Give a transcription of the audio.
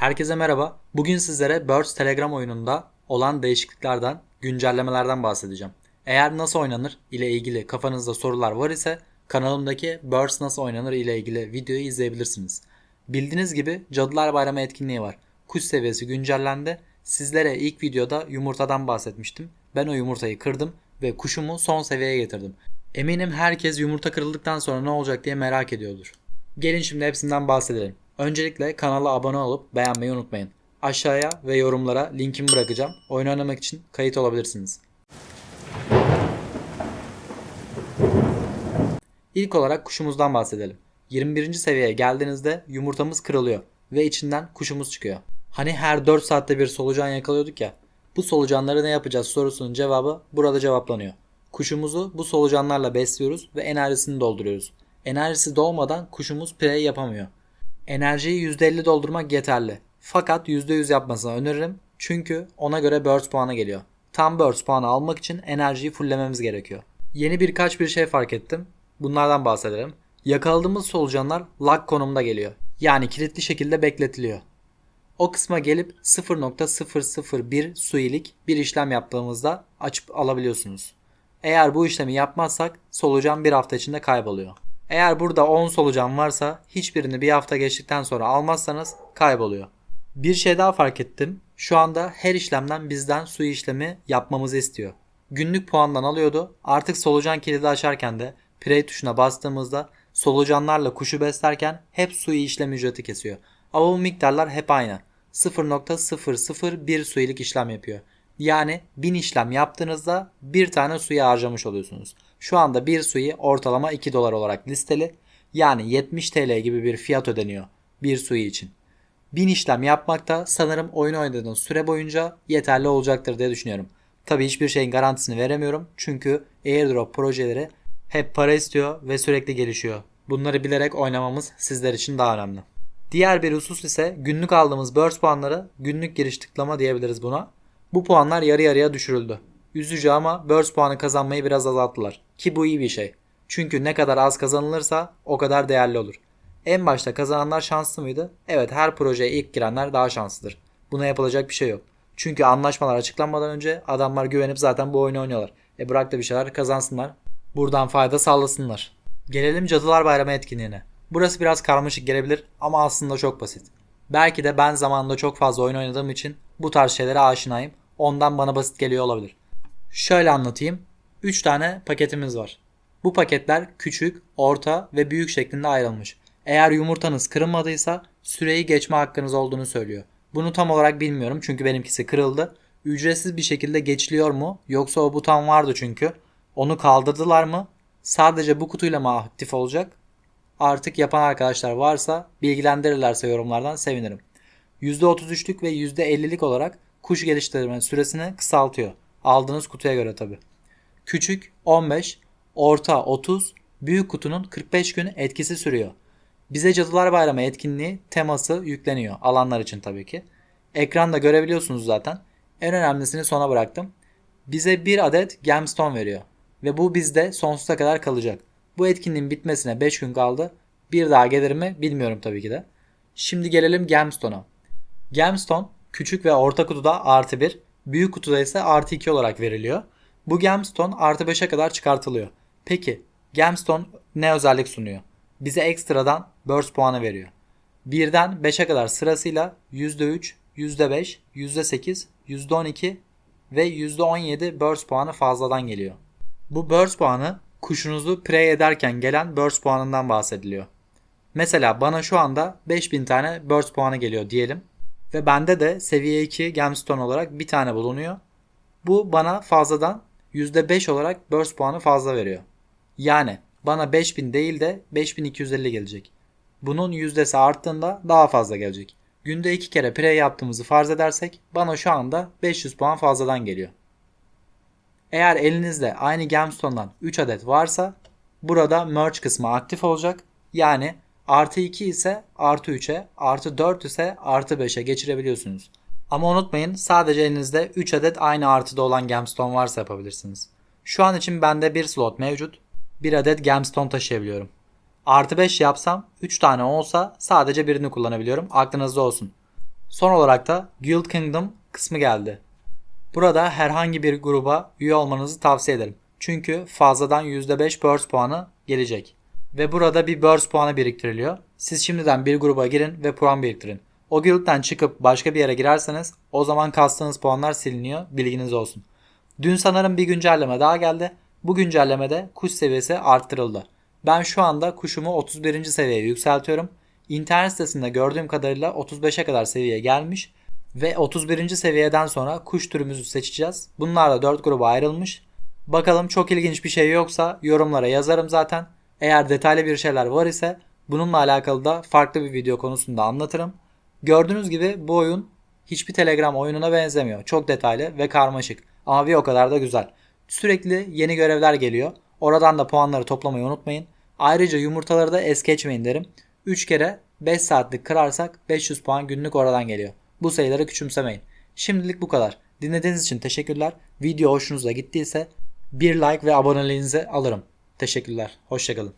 Herkese merhaba. Bugün sizlere Birds Telegram oyununda olan değişikliklerden, güncellemelerden bahsedeceğim. Eğer nasıl oynanır ile ilgili kafanızda sorular var ise kanalımdaki Birds nasıl oynanır ile ilgili videoyu izleyebilirsiniz. Bildiğiniz gibi Cadılar Bayramı etkinliği var. Kuş seviyesi güncellendi. Sizlere ilk videoda yumurtadan bahsetmiştim. Ben o yumurtayı kırdım ve kuşumu son seviyeye getirdim. Eminim herkes yumurta kırıldıktan sonra ne olacak diye merak ediyordur. Gelin şimdi hepsinden bahsedelim. Öncelikle kanala abone olup beğenmeyi unutmayın. Aşağıya ve yorumlara linkimi bırakacağım. Oyun oynamak için kayıt olabilirsiniz. İlk olarak kuşumuzdan bahsedelim. 21. seviyeye geldiğinizde yumurtamız kırılıyor ve içinden kuşumuz çıkıyor. Hani her 4 saatte bir solucan yakalıyorduk ya. Bu solucanları ne yapacağız sorusunun cevabı burada cevaplanıyor. Kuşumuzu bu solucanlarla besliyoruz ve enerjisini dolduruyoruz. Enerjisi dolmadan kuşumuz prey yapamıyor. Enerjiyi %50 doldurmak yeterli. Fakat %100 yapmasını öneririm. Çünkü ona göre burst puanı geliyor. Tam burst puanı almak için enerjiyi fulllememiz gerekiyor. Yeni birkaç bir şey fark ettim. Bunlardan bahsedelim. Yakaladığımız solucanlar lag konumda geliyor. Yani kilitli şekilde bekletiliyor. O kısma gelip 0.001 suilik bir işlem yaptığımızda açıp alabiliyorsunuz. Eğer bu işlemi yapmazsak solucan bir hafta içinde kayboluyor. Eğer burada 10 solucan varsa hiçbirini bir hafta geçtikten sonra almazsanız kayboluyor. Bir şey daha fark ettim. Şu anda her işlemden bizden su işlemi yapmamızı istiyor. Günlük puandan alıyordu. Artık solucan kilidi açarken de play tuşuna bastığımızda solucanlarla kuşu beslerken hep su işlem ücreti kesiyor. Ama bu miktarlar hep aynı. 0.001 suilik işlem yapıyor. Yani 1000 işlem yaptığınızda bir tane suya harcamış oluyorsunuz. Şu anda bir suyu ortalama 2 dolar olarak listeli. Yani 70 TL gibi bir fiyat ödeniyor bir suyu için. 1000 işlem yapmak da sanırım oyun oynadığınız süre boyunca yeterli olacaktır diye düşünüyorum. Tabi hiçbir şeyin garantisini veremiyorum. Çünkü airdrop projeleri hep para istiyor ve sürekli gelişiyor. Bunları bilerek oynamamız sizler için daha önemli. Diğer bir husus ise günlük aldığımız burst puanları günlük giriş tıklama diyebiliriz buna. Bu puanlar yarı yarıya düşürüldü. Üzücü ama burst puanı kazanmayı biraz azalttılar. Ki bu iyi bir şey. Çünkü ne kadar az kazanılırsa o kadar değerli olur. En başta kazananlar şanslı mıydı? Evet her projeye ilk girenler daha şanslıdır. Buna yapılacak bir şey yok. Çünkü anlaşmalar açıklanmadan önce adamlar güvenip zaten bu oyunu oynuyorlar. E bırak da bir şeyler kazansınlar. Buradan fayda sağlasınlar. Gelelim Cadılar Bayramı etkinliğine. Burası biraz karmaşık gelebilir ama aslında çok basit. Belki de ben zamanında çok fazla oyun oynadığım için bu tarz şeylere aşinayım. Ondan bana basit geliyor olabilir. Şöyle anlatayım. 3 tane paketimiz var. Bu paketler küçük, orta ve büyük şeklinde ayrılmış. Eğer yumurtanız kırılmadıysa süreyi geçme hakkınız olduğunu söylüyor. Bunu tam olarak bilmiyorum çünkü benimkisi kırıldı. Ücretsiz bir şekilde geçiliyor mu? Yoksa o buton vardı çünkü. Onu kaldırdılar mı? Sadece bu kutuyla mı aktif olacak? Artık yapan arkadaşlar varsa bilgilendirirlerse yorumlardan sevinirim. %33'lük ve %50'lik olarak kuş geliştirme süresini kısaltıyor. Aldığınız kutuya göre tabi. Küçük 15, orta 30, büyük kutunun 45 gün etkisi sürüyor. Bize Cadılar Bayramı etkinliği teması yükleniyor. Alanlar için tabii ki. Ekranda görebiliyorsunuz zaten. En önemlisini sona bıraktım. Bize bir adet gemstone veriyor. Ve bu bizde sonsuza kadar kalacak. Bu etkinliğin bitmesine 5 gün kaldı. Bir daha gelir mi bilmiyorum tabii ki de. Şimdi gelelim gemstone'a. Gemstone küçük ve orta kutuda artı 1, büyük kutuda ise artı 2 olarak veriliyor. Bu gemstone artı 5'e kadar çıkartılıyor. Peki gemstone ne özellik sunuyor? Bize ekstradan burst puanı veriyor. 1'den 5'e kadar sırasıyla %3, %5, %8, %12 ve %17 burst puanı fazladan geliyor. Bu burst puanı kuşunuzu prey ederken gelen burst puanından bahsediliyor. Mesela bana şu anda 5000 tane burst puanı geliyor diyelim. Ve bende de seviye 2 gemstone olarak bir tane bulunuyor. Bu bana fazladan %5 olarak burst puanı fazla veriyor. Yani bana 5000 değil de 5250 gelecek. Bunun yüzdesi arttığında daha fazla gelecek. Günde 2 kere prey yaptığımızı farz edersek bana şu anda 500 puan fazladan geliyor. Eğer elinizde aynı gemstone'dan 3 adet varsa burada merge kısmı aktif olacak. Yani artı 2 ise artı 3'e, artı 4 ise artı 5'e geçirebiliyorsunuz. Ama unutmayın sadece elinizde 3 adet aynı artıda olan gemstone varsa yapabilirsiniz. Şu an için bende bir slot mevcut. Bir adet gemstone taşıyabiliyorum. Artı 5 yapsam 3 tane olsa sadece birini kullanabiliyorum. Aklınızda olsun. Son olarak da Guild Kingdom kısmı geldi. Burada herhangi bir gruba üye olmanızı tavsiye ederim. Çünkü fazladan %5 burst puanı gelecek. Ve burada bir burst puanı biriktiriliyor. Siz şimdiden bir gruba girin ve puan biriktirin. O guild'den çıkıp başka bir yere girerseniz o zaman kastığınız puanlar siliniyor. Bilginiz olsun. Dün sanırım bir güncelleme daha geldi. Bu güncellemede kuş seviyesi arttırıldı. Ben şu anda kuşumu 31. seviyeye yükseltiyorum. İnternet sitesinde gördüğüm kadarıyla 35'e kadar seviye gelmiş. Ve 31. seviyeden sonra kuş türümüzü seçeceğiz. Bunlar da 4 gruba ayrılmış. Bakalım çok ilginç bir şey yoksa yorumlara yazarım zaten. Eğer detaylı bir şeyler var ise bununla alakalı da farklı bir video konusunda anlatırım. Gördüğünüz gibi bu oyun hiçbir Telegram oyununa benzemiyor. Çok detaylı ve karmaşık ama bir o kadar da güzel. Sürekli yeni görevler geliyor. Oradan da puanları toplamayı unutmayın. Ayrıca yumurtaları da es geçmeyin derim. 3 kere 5 saatlik kırarsak 500 puan günlük oradan geliyor. Bu sayıları küçümsemeyin. Şimdilik bu kadar. Dinlediğiniz için teşekkürler. Video hoşunuza gittiyse bir like ve aboneliğinizi alırım. Teşekkürler. Hoşçakalın.